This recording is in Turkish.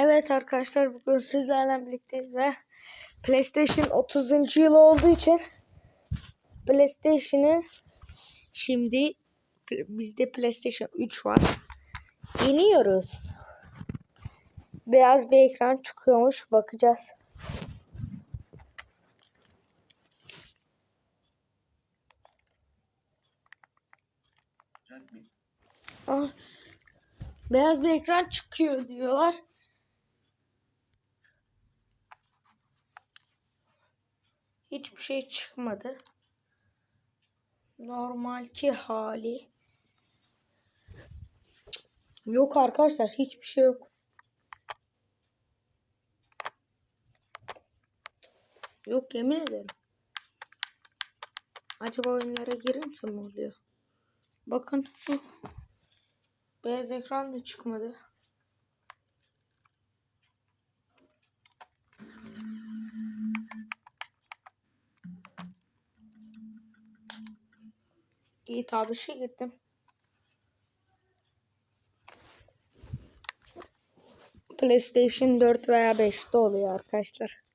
Evet arkadaşlar bugün sizlerle birlikteyiz ve PlayStation 30. yıl olduğu için PlayStation'ı şimdi bizde PlayStation 3 var. Yeniyoruz. Beyaz bir ekran çıkıyormuş bakacağız. Ah, beyaz bir ekran çıkıyor diyorlar. Hiçbir şey çıkmadı. Normalki hali. Yok arkadaşlar hiçbir şey yok. Yok yemin ederim. Acaba oyunlara girince mi oluyor? Bakın. Beyaz ekran da çıkmadı. İyi tabi şey girdim. PlayStation 4 veya 5'te oluyor arkadaşlar.